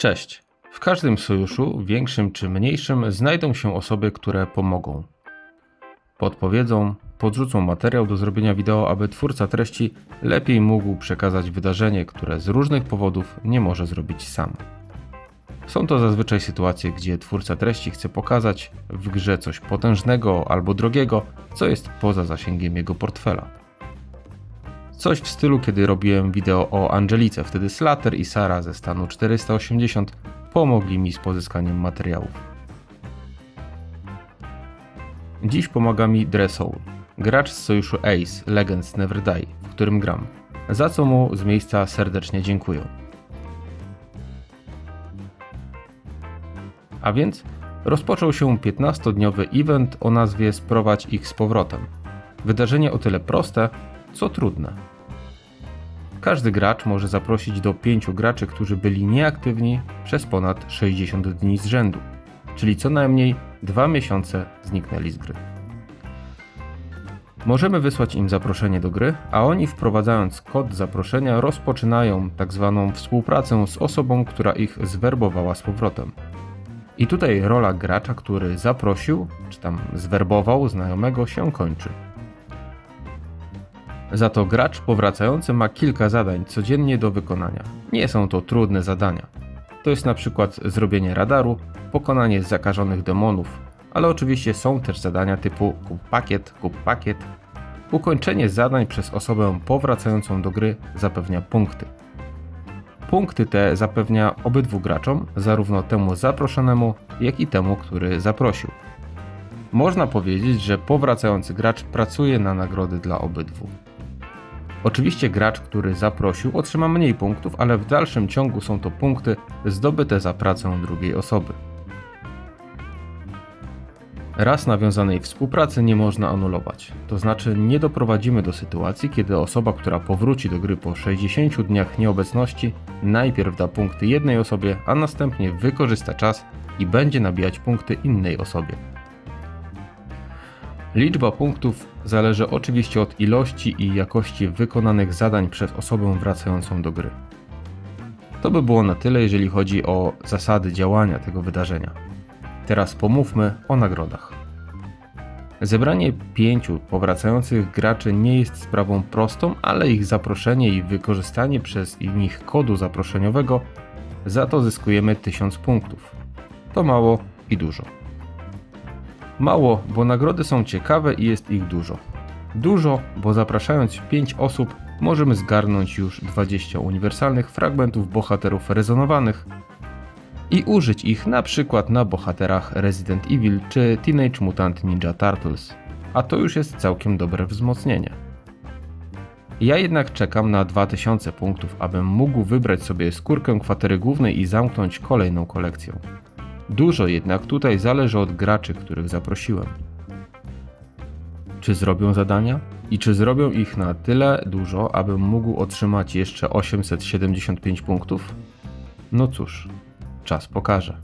Cześć. W każdym sojuszu, większym czy mniejszym, znajdą się osoby, które pomogą. Podpowiedzą, podrzucą materiał do zrobienia wideo, aby twórca treści lepiej mógł przekazać wydarzenie, które z różnych powodów nie może zrobić sam. Są to zazwyczaj sytuacje, gdzie twórca treści chce pokazać w grze coś potężnego albo drogiego, co jest poza zasięgiem jego portfela. Coś w stylu, kiedy robiłem wideo o Angelice, wtedy Slater i Sara ze stanu 480 pomogli mi z pozyskaniem materiałów. Dziś pomaga mi Dressoul, gracz z sojuszu Ace Legends Never Die, w którym gram, za co mu z miejsca serdecznie dziękuję. A więc rozpoczął się 15-dniowy event o nazwie Sprowadź ich z powrotem. Wydarzenie o tyle proste, co trudne. Każdy gracz może zaprosić do 5 graczy, którzy byli nieaktywni przez ponad 60 dni z rzędu, czyli co najmniej 2 miesiące zniknęli z gry. Możemy wysłać im zaproszenie do gry, a oni wprowadzając kod zaproszenia rozpoczynają tak zwaną współpracę z osobą, która ich zwerbowała z powrotem. I tutaj rola gracza, który zaprosił, czy tam zwerbował znajomego, się kończy. Za to gracz powracający ma kilka zadań codziennie do wykonania. Nie są to trudne zadania. To jest na przykład zrobienie radaru, pokonanie zakażonych demonów, ale oczywiście są też zadania typu kup pakiet, kup pakiet. Ukończenie zadań przez osobę powracającą do gry zapewnia punkty. Punkty te zapewnia obydwu graczom, zarówno temu zaproszonemu, jak i temu, który zaprosił. Można powiedzieć, że powracający gracz pracuje na nagrody dla obydwu. Oczywiście gracz, który zaprosił, otrzyma mniej punktów, ale w dalszym ciągu są to punkty zdobyte za pracę drugiej osoby. Raz nawiązanej współpracy nie można anulować. To znaczy nie doprowadzimy do sytuacji, kiedy osoba, która powróci do gry po 60 dniach nieobecności, najpierw da punkty jednej osobie, a następnie wykorzysta czas i będzie nabijać punkty innej osobie. Liczba punktów zależy oczywiście od ilości i jakości wykonanych zadań przez osobę wracającą do gry. To by było na tyle, jeżeli chodzi o zasady działania tego wydarzenia. Teraz pomówmy o nagrodach. Zebranie pięciu powracających graczy nie jest sprawą prostą, ale ich zaproszenie i wykorzystanie przez nich kodu zaproszeniowego za to zyskujemy 1000 punktów. To mało i dużo. Mało, bo nagrody są ciekawe i jest ich dużo. Dużo, bo zapraszając 5 osób możemy zgarnąć już 20 uniwersalnych fragmentów bohaterów rezonowanych i użyć ich na przykład na bohaterach Resident Evil czy Teenage Mutant Ninja Turtles. A to już jest całkiem dobre wzmocnienie. Ja jednak czekam na 2000 punktów, abym mógł wybrać sobie skórkę kwatery głównej i zamknąć kolejną kolekcję. Dużo jednak tutaj zależy od graczy, których zaprosiłem. Czy zrobią zadania? I czy zrobią ich na tyle dużo, abym mógł otrzymać jeszcze 875 punktów? No cóż, czas pokaże.